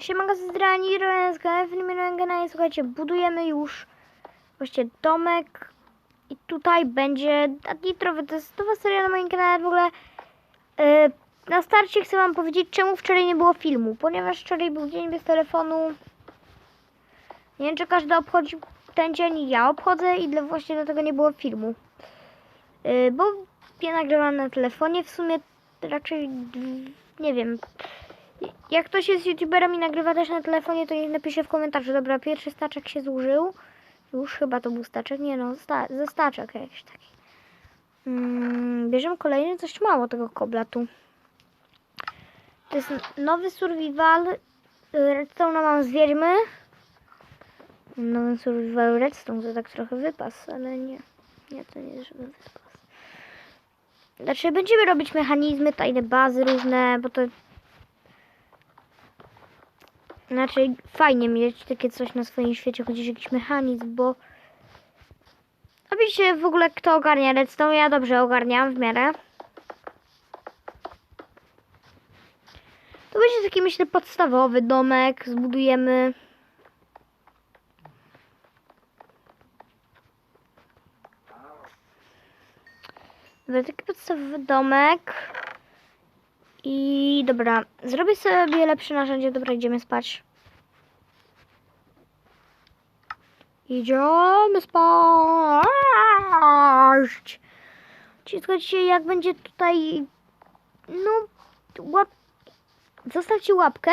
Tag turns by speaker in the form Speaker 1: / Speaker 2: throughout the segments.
Speaker 1: Siemaka z Zdrani, Roenska, Filmirengena i słuchajcie, budujemy już właśnie domek i tutaj będzie nitrowy, to jest nowa seria na moim kanale w ogóle. Yy, na starcie chcę wam powiedzieć, czemu wczoraj nie było filmu, ponieważ wczoraj był dzień bez telefonu. Nie wiem, czy każdy obchodzi ten dzień, ja obchodzę i dla, właśnie dlatego nie było filmu. Yy, bo ja nagrywam na telefonie, w sumie raczej, nie wiem, jak ktoś jest youtuberem i nagrywa też na telefonie, to niech napisze w komentarzu. Dobra, pierwszy staczek się zużył. Już chyba to był staczek. Nie no, sta ze staczek jakiś taki. Mm, bierzemy kolejny, coś mało tego kobla tu. To jest nowy survival. Redstone mam z wiedźmy. Nowy survival redstone to tak trochę wypas, ale nie. Nie, to nie jest żaden wypas. Znaczy będziemy robić mechanizmy, tajne bazy różne, bo to znaczy, fajnie mieć takie coś na swoim świecie, chociaż jakiś mechanizm, bo... Oczywiście w ogóle kto ogarnia redstone, ja dobrze ogarniam w miarę. To będzie taki, myślę, podstawowy domek, zbudujemy... Dobra, taki podstawowy domek. I dobra, zrobię sobie lepsze narzędzie. Dobra, idziemy spać. Idziemy spać. Czyli słuchajcie, jak będzie tutaj, no, łap... zostawcie łapkę,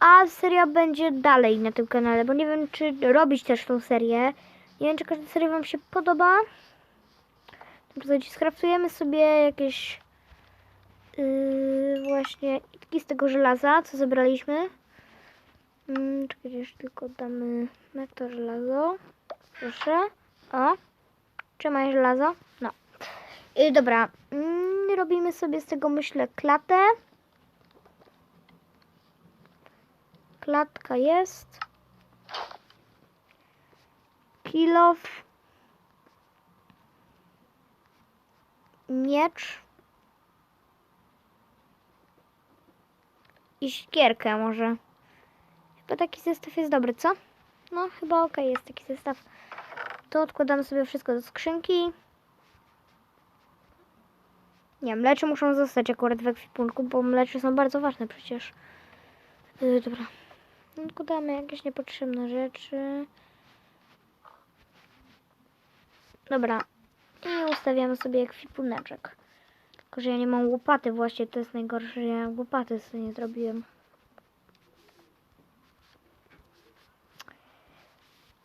Speaker 1: a seria będzie dalej na tym kanale, bo nie wiem, czy robić też tą serię. Nie wiem, czy każda seria Wam się podoba. Skraftujemy sobie jakieś Yy, właśnie itki z tego żelaza, co zebraliśmy. Czekajcie, jeszcze tylko damy na to żelazo. Proszę. O. Trzymaj żelazo. No. Yy, dobra. Yy, robimy sobie z tego, myślę, klatę. Klatka jest. Kilof. Miecz. i szkierkę może. Chyba taki zestaw jest dobry, co? No, chyba ok jest taki zestaw. To odkładamy sobie wszystko do skrzynki. Nie, mlecze muszą zostać akurat w ekwipunku, bo mlecze są bardzo ważne przecież. Yy, dobra. Odkładamy jakieś niepotrzebne rzeczy. Dobra. I ustawiamy sobie ekwipuneczek. Tylko, że ja nie mam łopaty właśnie, to jest najgorsze, że ja łopaty sobie nie zrobiłem.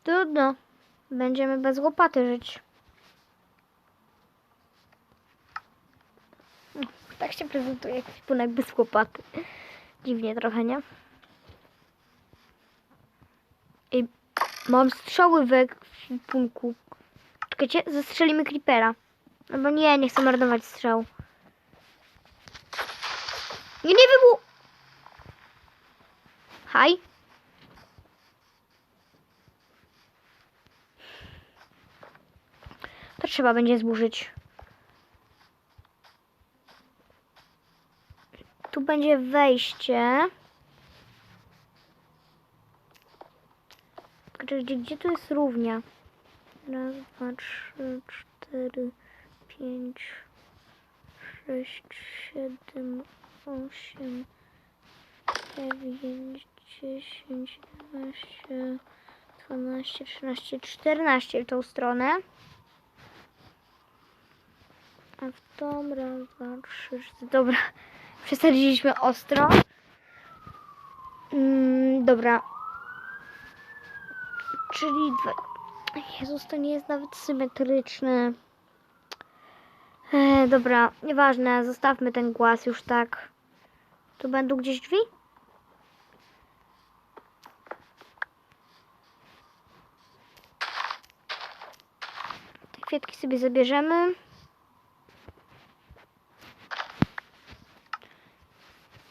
Speaker 1: Trudno. Będziemy bez łopaty żyć. Tak się prezentuje ekwipunek bez łopaty. Dziwnie trochę, nie? I mam strzały w ekwipunku. Czekajcie, zastrzelimy creepera. No bo nie, nie chcę marnować strzał. Nie, nie wybuch! Haj. To trzeba będzie zburzyć. Tu będzie wejście. Gdzie, gdzie tu jest równia? Raz, dwa, trzy, cztery, pięć, sześć, siedem, osiem, dziewięć, dziesięć, jedenaście, dwanaście, trzynaście, czternaście w tą stronę. A w tą raz, dwa, trzy, cztery. Dobra, przesadziliśmy ostro. Mm, dobra. Czyli dwa... Jezus, to nie jest nawet symetryczne. E, dobra, nieważne, zostawmy ten głaz już tak. Tu będą gdzieś drzwi? Te kwiatki sobie zabierzemy.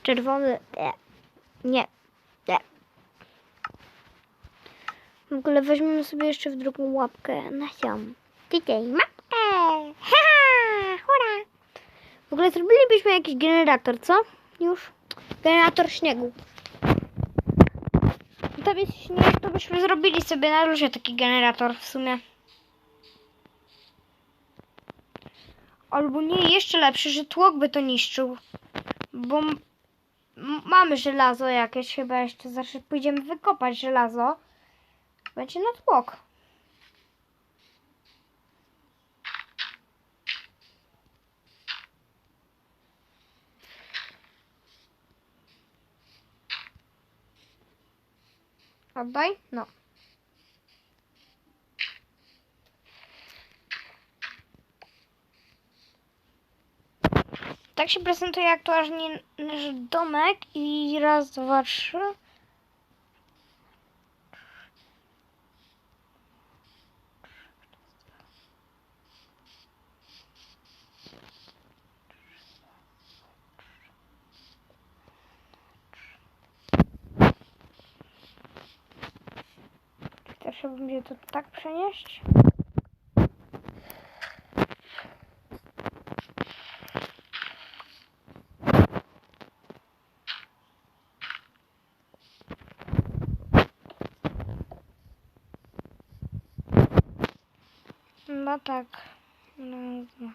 Speaker 1: Czerwony. E. Nie. E. W ogóle weźmiemy sobie jeszcze w drugą łapkę na sią. Tutaj mapkę. Ha, hurra. W ogóle zrobilibyśmy jakiś generator, co? Już. Generator śniegu. sobie śnieg, to byśmy zrobili sobie na luzie taki generator w sumie. Albo nie, jeszcze lepszy, że tłok by to niszczył. Bo mamy żelazo jakieś chyba jeszcze. Znaczy pójdziemy wykopać żelazo. Będzie na tłok. Oddaj? No. Tak się prezentuje aktualnie nasz domek i raz, dwa, trzy. Też będzie to tak przenieść? No tak. No, no.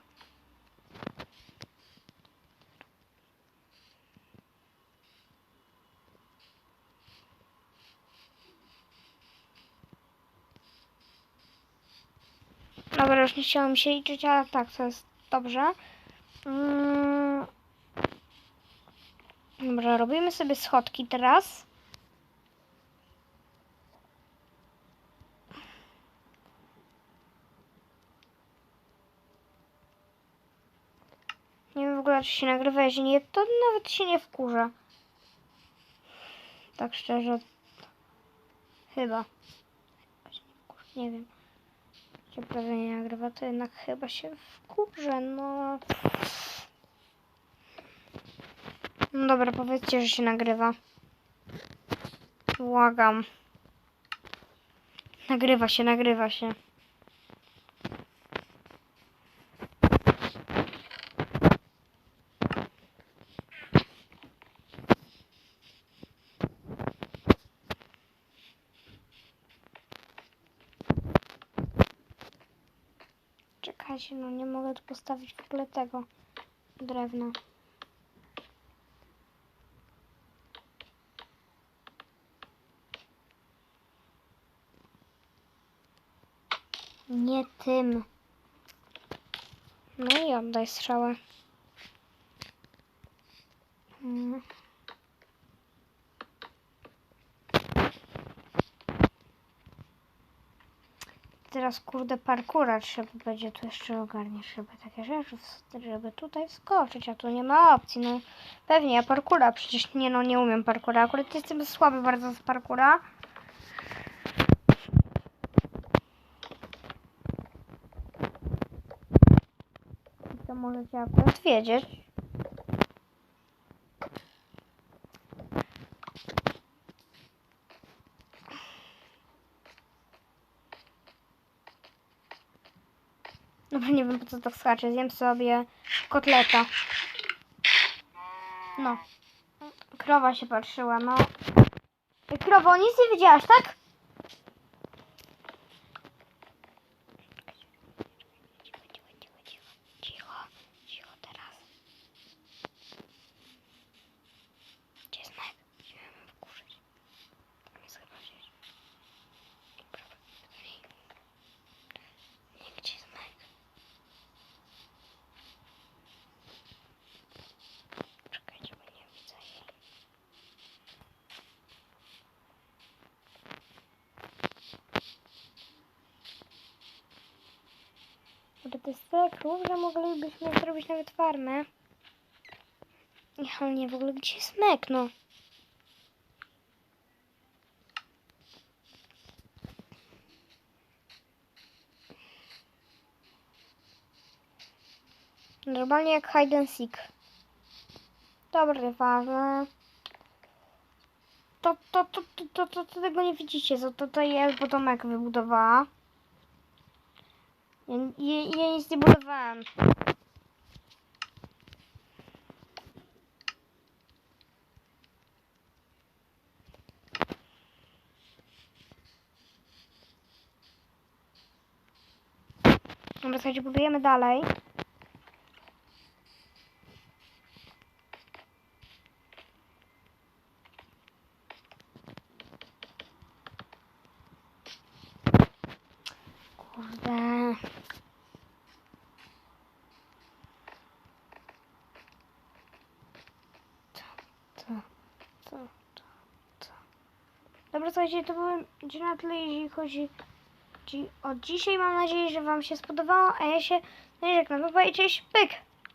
Speaker 1: Dobra, już nie chciałam się liczyć, ale tak, to jest dobrze. Mm. Dobra, robimy sobie schodki teraz. Nie wiem w ogóle, czy się nagrywa, jeżeli nie, to nawet się nie wkurza. Tak szczerze. Chyba. Nie wiem. Się prawie nie nagrywa, to jednak chyba się wkurzę, no. No dobra, powiedzcie, że się nagrywa. Błagam. Nagrywa się, nagrywa się. No nie mogę tu postawić w ogóle tego drewna. Nie tym. No i oddaj strzałę. Mm. Teraz kurde parkura trzeba będzie tu jeszcze ogarniać, żeby takie rzeczy, żeby tutaj wskoczyć, a tu nie ma opcji, no pewnie ja parkura, przecież nie no, nie umiem parkura, akurat jestem słaby bardzo z parkura. I To możecie akurat wiedzieć. Dobra, nie wiem po co tak skacze. Zjem sobie kotleta. No. Krowa się patrzyła, no. Krowo, nic nie widziałaś, tak? Cicho, cicho, cicho, cicho. Cicho, cicho teraz. Gdzie jest Mike? Nie wiem, wkurzyć. Tam jest chyba gdzieś. Prawo, nie. Nie, gdzie jest Mike? Czekajcie, bo nie widzę jej. Bo to jest klub, że moglibyśmy zrobić nawet farmę. Ale nie, w ogóle gdzie jest Mek, no? Normalnie jak hide and seek. Dobra, nieważne. To, to, to, to, to, to, to tego nie widzicie, co to, to jest, bo domek wybudowała. Ja, ja, nic nie budowałam. Dobra, słuchajcie, budujemy dalej. Kurde. Dobra, słuchajcie, to będzie na tyle, jeśli chodzi o dzisiaj. Mam nadzieję, że Wam się spodobało, a ja się no żegnam. Pa i cześć, pyk!